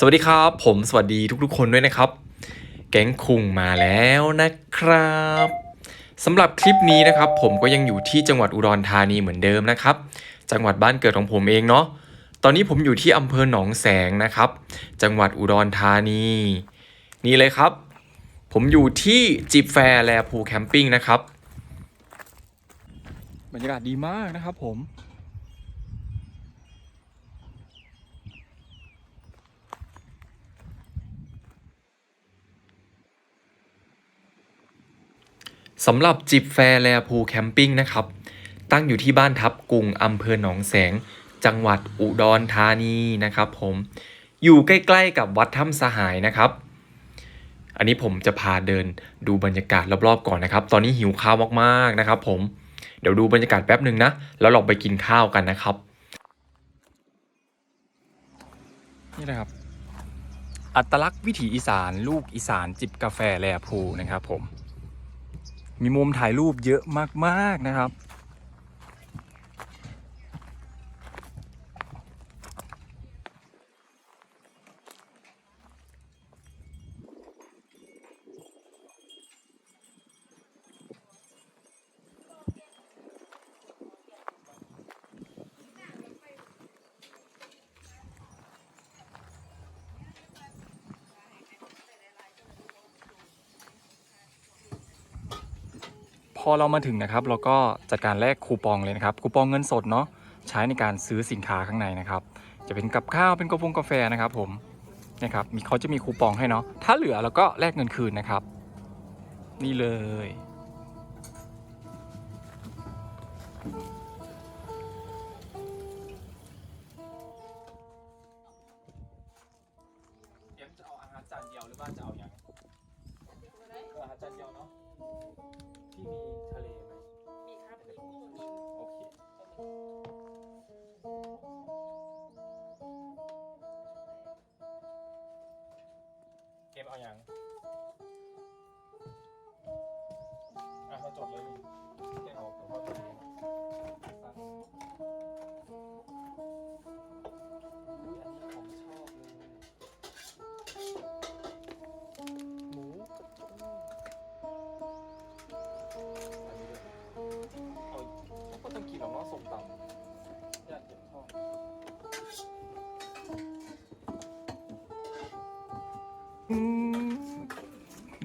สวัสดีครับ ผมสวัสดีทุกๆ คนด้วยนะครับ แก๊งคุงมาแล้วนะครับสำหรับคลิปนี้นะครับ ผมก็ยังอยู่ที่จังหวัดอุดรธานีเหมือนเดิมนะครับ จังหวัดบ้านเกิดของผมเองเนาะตอนนี้ผมอยู่ที่อำเภอหนองแสงนะครับ จังหวัดอุดรธานี นี่เลยครับ ผมอยู่ที่จิบแฟร์แลพูแคมปิ้งนะครับบรรยากาศดีมากนะครับผม สำหรับจิบแฟร์แลพูแคมปิ้งนะครับ ตั้งอยู่ที่บ้านทับกุงอำเภอหนองแสง จังหวัดอุดรธานีนะครับผมอยู่ใกล้ๆกับวัดถ้ำสหายนะครับ อันนี้ผมจะพาเดินดูบรรยากาศรอบๆก่อนนะครับ ตอนนี้หิวข้าวมากๆนะครับผมเดี๋ยวดูบรรยากาศแป๊บหนึ่งนะ แล้วเราไปกินข้าวกันนะครับ นี่นะครับ อัตลักษณ์วิถีอีสาน ลูกอีสานจิบกาแฟแลพูนะครับผม มีมุมถ่ายรูปเยอะมากๆนะครับ พอเรามาถึงนะครับ เราก็จัดการแลกคูปองเลยนะครับ คูปองเงินสดเนาะใช้ในการซื้อสินค้าข้างในนะครับ จะเป็นกับข้าวเป็นกาแฟกาแฟนะครับ ผมนะครับมีเขาจะมีคูปองให้เนาะถ้าเหลือเราก็แลกเงินคืนนะครับ นี่เลยจะเอาอาหารจานเดียวหรือว่าจะเอาอย่างอาหารจานเดียวเนาะ ที่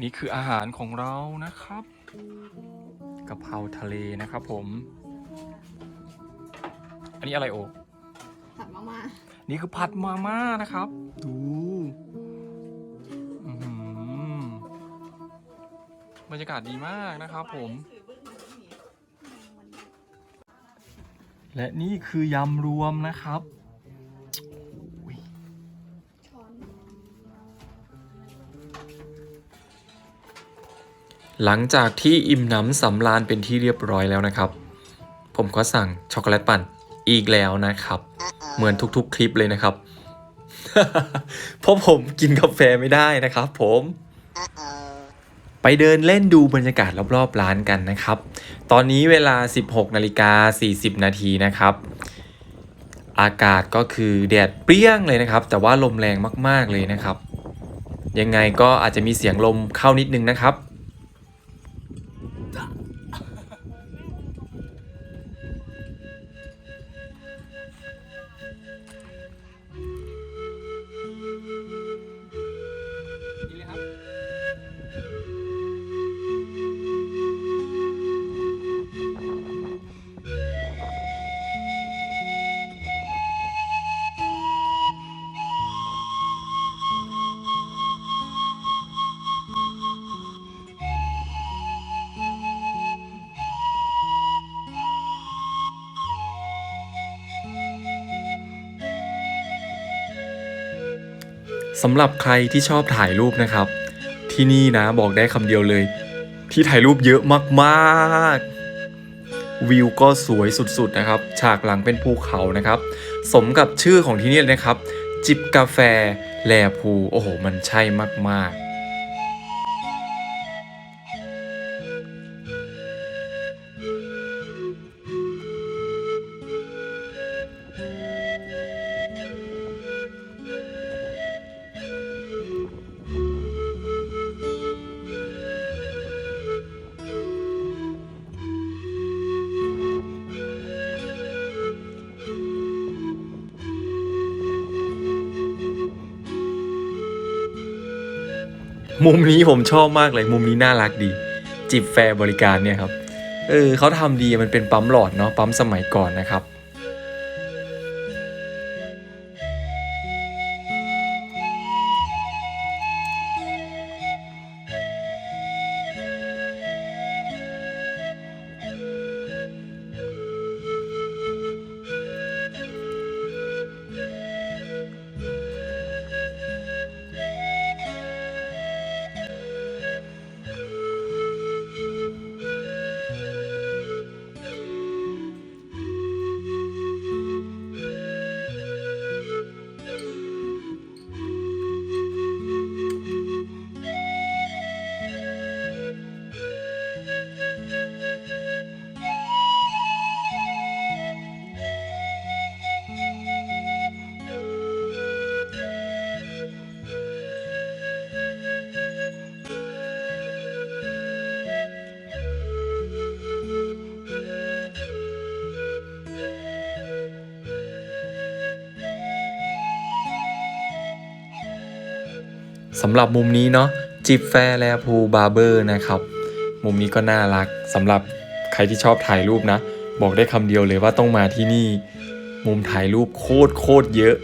นี่คืออาหารของเรานะครับกะเพราทะเลนะครับผม อันนี้อะไรโอผัดมาม่านี่คือผัดมาม่านะครับ ดูอื้อหือบรรยากาศดีมากนะครับผม และนี่คือยำรวมนะครับ หลังจากที่อิ่มหน้ำสำราญเป็นที่เรียบร้อยแล้วนะครับ ผมก็สั่งช็อกโกแลตปั่นอีกแล้วนะครับ เหมือนทุกๆคลิปเลยนะครับ เพราะผมกินกาแฟไม่ได้นะครับผมไปเดินเล่นดูบรรยากาศรอบๆร้านกันนะครับ ตอนนี้เวลา 16นาฬิกา40 นาทีนะครับ อากาศก็คือแดดเปรี้ยงเลยนะครับ แต่ว่าลมแรงมากๆเลยนะครับ ยังไงก็อาจจะมีเสียงลมเข้านิดนึงนะครับ สำหรับใครที่ชอบถ่ายรูปนะครับ ที่นี่นะบอกได้คำเดียวเลย ที่ถ่ายรูปเยอะมากๆ วิวก็สวยสุดๆนะครับ ฉากหลังเป็นภูเขานะครับ สมกับชื่อของที่นี่นะครับ จิบกาแฟแลพูโอ้โห มันใช่มากๆ มุมนี้ผมชอบมากเลย มุมนี้น่ารักดี จิบแฟร์บริการเนี่ยครับ เออเขาทำดีมันเป็นปั๊มหลอดเนาะปั๊มสมัยก่อนนะครับ สำหรับมุมนี้เนาะจิบแฟร์แลพูบาร์เบอร์นะครับ มุมนี้ก็น่ารักสำหรับใครที่ชอบถ่ายรูปนะ บอกได้คำเดียวเลยว่าต้องมาที่นี่ มุมถ่ายรูปโคตรโคตรเยอะ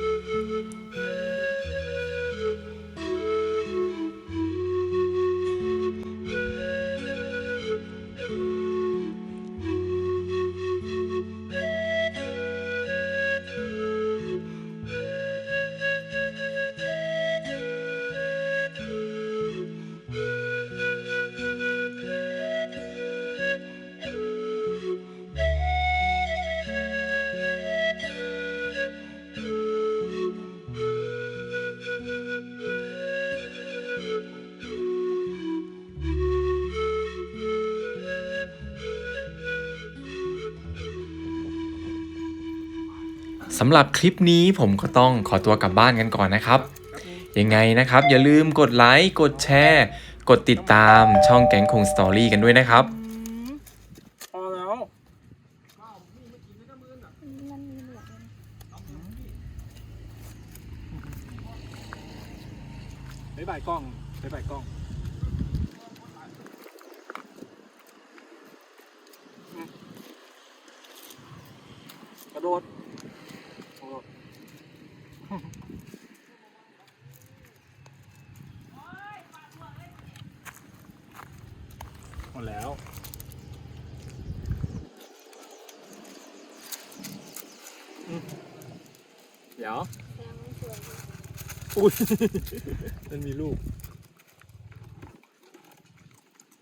สำหรับคลิปนี้ผมก็ต้องขอตัวกลับบ้านกันก่อนนะครับ ยังไงนะครับ อย่าลืมกดไลค์กดแชร์ กดติดตามช่องแก๊งคงสตอรี่กันด้วยนะครับ พอแล้วไปบ่ายกล้องไปบ่ายกล้องอืมกระโดดโอ้โหหม ดแล้วอืมเดี๋ยว อุ้ย มันมีลูก